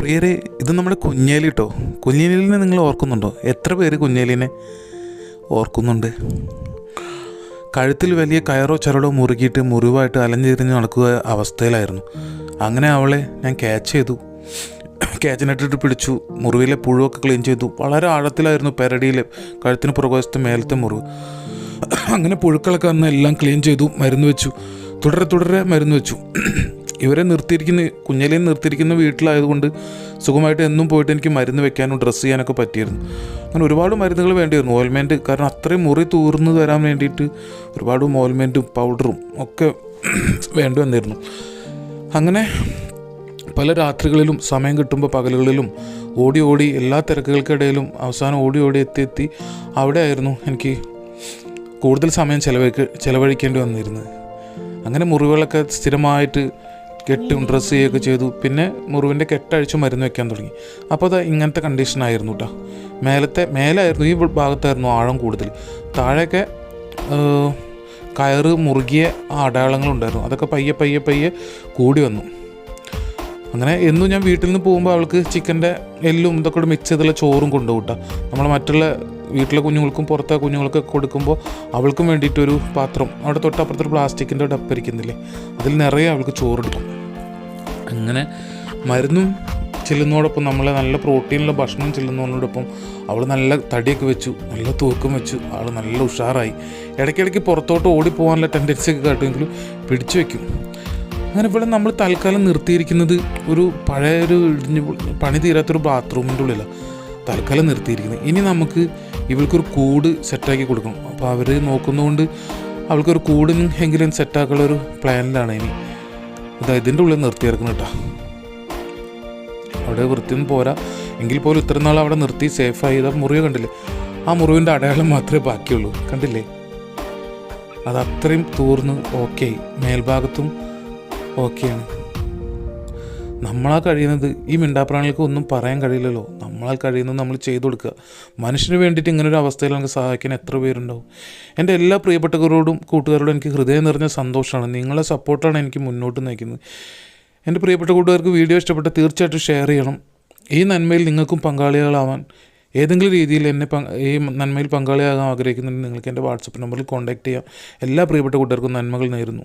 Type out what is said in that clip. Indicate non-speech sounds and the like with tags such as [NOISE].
പ്രിയരെ ഇത് നമ്മുടെ കുഞ്ഞേലി കേട്ടോ കുഞ്ഞേലിനെ നിങ്ങൾ ഓർക്കുന്നുണ്ടോ? എത്ര പേര് കുഞ്ഞേലിനെ ഓർക്കുന്നുണ്ട്? കഴുത്തിൽ വലിയ കയറോ ചരടോ മുറുകിയിട്ട് മുറിവായിട്ട് അലഞ്ഞിരിഞ്ഞ് നടക്കുക അവസ്ഥയിലായിരുന്നു. അങ്ങനെ അവളെ ഞാൻ ക്യാച്ച് ചെയ്തു. ക്യാച്ചിനിട്ടിട്ട് പിടിച്ചു. മുറിവിലെ പുഴുവൊക്കെ ക്ലീൻ ചെയ്തു. വളരെ ആഴത്തിലായിരുന്നു പെരടിയിലെ കഴുത്തിന് പുറകുവശത്ത് മേലത്തെ മുറിവ്. അങ്ങനെ പുഴുക്കളൊക്കെ വന്ന് എല്ലാം ക്ലീൻ ചെയ്തു. മരുന്ന് വെച്ചു. തുടരെ തുടരെ മരുന്ന് വെച്ചു. ഇവരെ നിർത്തിയിരിക്കുന്ന കുഞ്ഞലിയെ നിർത്തിയിരിക്കുന്ന വീട്ടിലായതുകൊണ്ട് സുഖമായിട്ട് എന്നും പോയിട്ട് എനിക്ക് മരുന്ന് വെക്കാനും ഡ്രസ്സ് ചെയ്യാനൊക്കെ പറ്റിയിരുന്നു. അങ്ങനെ ഒരുപാട് മരുന്നുകൾ വേണ്ടി വന്നു ഓയിൽമെന്റ് കാരണം അത്രയും മുറി തൂർന്ന് തരാൻ വേണ്ടിയിട്ട് ഒരുപാട് ഓയിൽമെന്റും പൗഡറും ഒക്കെ [CLEARS THROAT] വേണ്ടി വന്നിരുന്നു. അങ്ങനെ പല രാത്രികളിലും സമയം കിട്ടുമ്പോൾ പകലുകളിലും ഓടി ഓടി എല്ലാ തിരക്കുകൾക്കിടയിലും അവസാനം ഓടി ഓടി എത്തി എത്തി അവിടെ ആയിരുന്നു എനിക്ക് കൂടുതൽ സമയം ചിലവഴിക്ക ചിലവഴിക്കേണ്ടി വന്നിരുന്നത്. അങ്ങനെ മുറിവുകളൊക്കെ സ്ഥിരമായിട്ട് കെട്ടും ഡ്രസ്സ് ചെയ്യുകയൊക്കെ ചെയ്തു. പിന്നെ മുറിവിന്റെ കെട്ടഴിച്ച് മരുന്ന് വെക്കാൻ തുടങ്ങി. അപ്പോൾ അത് ഇങ്ങനത്തെ കണ്ടീഷനായിരുന്നു കേട്ടോ മേലത്തെ മേലായിരുന്നു ഈ ഭാഗത്തായിരുന്നു ആഴം കൂടുതൽ. താഴെയൊക്കെ കയറ് മുറുകിയ അടയാളങ്ങളുണ്ടായിരുന്നു. അതൊക്കെ പയ്യെ പയ്യെ പയ്യെ കൂടി വന്നു. അങ്ങനെ എന്നും ഞാൻ വീട്ടിൽ നിന്ന് പോകുമ്പോൾ അവൾക്ക് ചിക്കന്റെ എല്ലും ഇതൊക്കെ മിക്സ് ചെയ്തുള്ള ചോറും കൊണ്ടുപോട്ടാ നമ്മൾ മറ്റുള്ള വീട്ടിലെ കുഞ്ഞുങ്ങൾക്കും പുറത്തെ കുഞ്ഞുങ്ങൾക്കൊക്കെ കൊടുക്കുമ്പോൾ അവൾക്കും വേണ്ടിയിട്ടൊരു പാത്രം. അവിടെ തൊട്ടപ്പുറത്തൊരു പ്ലാസ്റ്റിക്കിന്റെ ഡപ്പരിക്കുന്നില്ലേ? അതിൽ നിറയെ അവൾക്ക് ചോറെടുക്കും. അങ്ങനെ മരുന്നും ചെല്ലുന്നതോടൊപ്പം നമ്മൾ നല്ല പ്രോട്ടീനുള്ള ഭക്ഷണം ചെല്ലുന്നതിനോടൊപ്പം അവൾ നല്ല തടിയൊക്കെ വെച്ചു നല്ല തൂക്കം വെച്ചു. അവൾ നല്ല ഉഷാറായി. ഇടയ്ക്കിടയ്ക്ക് പുറത്തോട്ട് ഓടിപ്പോകാനുള്ള ടെൻഡൻസി ഒക്കെ കാട്ടുമെങ്കിലും പിടിച്ചു വെക്കും. അങ്ങനെ ഇവിടെ നമ്മൾ തൽക്കാലം നിർത്തിയിരിക്കുന്നത് ഒരു പഴയ ഒരു ഇടിഞ്ഞ് പണി തീരാത്തൊരു ബാത്റൂമിന്റെ ഉള്ളിലാണ് തൽക്കാലം നിർത്തിയിരിക്കുന്നത്. ഇനി നമുക്ക് ഇവൾക്കൊരു കൂട് സെറ്റാക്കി കൊടുക്കണം. അപ്പോൾ അവർ നോക്കുന്നതുകൊണ്ട് അവൾക്കൊരു കൂടും എങ്കിലും സെറ്റാക്കാനുള്ള ഒരു പ്ലാനിലാണ് ഇനി. ഇതാ ഇതിന്റെ ഉള്ളിൽ നിർത്തിയിറക്കണം കേട്ടോ. അവിടെ വൃത്തിയൊന്നും പോരാ. എങ്കിൽ പോലും ഇത്ര നാൾ അവിടെ നിർത്തി സേഫായി ഇതാ മുറിവ് കണ്ടില്ലേ? ആ മുറിവിന്റെ അടയാളം മാത്രമേ ബാക്കിയുള്ളൂ. കണ്ടില്ലേ? അത് അത്രയും തൂർന്ന് ഓക്കെ മേൽഭാഗത്തും ഓക്കെയാണ് നമ്മളാ കഴിയുന്നത് ഈ മിണ്ടാപ്രാണികൾക്ക് ഒന്നും പറയാൻ കഴിയില്ലല്ലോ. നമ്മളാൽ കഴിയുന്നത് നമ്മൾ ചെയ്തു കൊടുക്കുക. മനുഷ്യന് വേണ്ടിയിട്ട് ഇങ്ങനൊരു അവസ്ഥയിൽ നമുക്ക് സഹായിക്കാൻ എത്ര പേരുണ്ടാവും? എന്റെ എല്ലാ പ്രിയപ്പെട്ടവരോടും കൂട്ടുകാരോടും എനിക്ക് ഹൃദയം നിറഞ്ഞ സന്തോഷമാണ്. നിങ്ങളെ സപ്പോർട്ടാണ് എനിക്ക് മുന്നോട്ട് നയിക്കുന്നത്. എന്റെ പ്രിയപ്പെട്ട കൂട്ടുകാർക്ക് വീഡിയോ ഇഷ്ടപ്പെട്ട തീർച്ചയായിട്ടും ഷെയർ ചെയ്യണം. ഈ നന്മയിൽ നിങ്ങൾക്കും പങ്കാളികളാവാൻ ഏതെങ്കിലും രീതിയിൽ എന്നെ ഈ നന്മയിൽ പങ്കാളിയാകാൻ ആഗ്രഹിക്കുന്നുണ്ടെങ്കിൽ നിങ്ങൾക്ക് എന്റെ വാട്സപ്പ് നമ്പറിൽ കോൺടാക്റ്റ് ചെയ്യാം. എല്ലാ പ്രിയപ്പെട്ട കൂട്ടുകാർക്കും നന്മകൾ നേരുന്നു.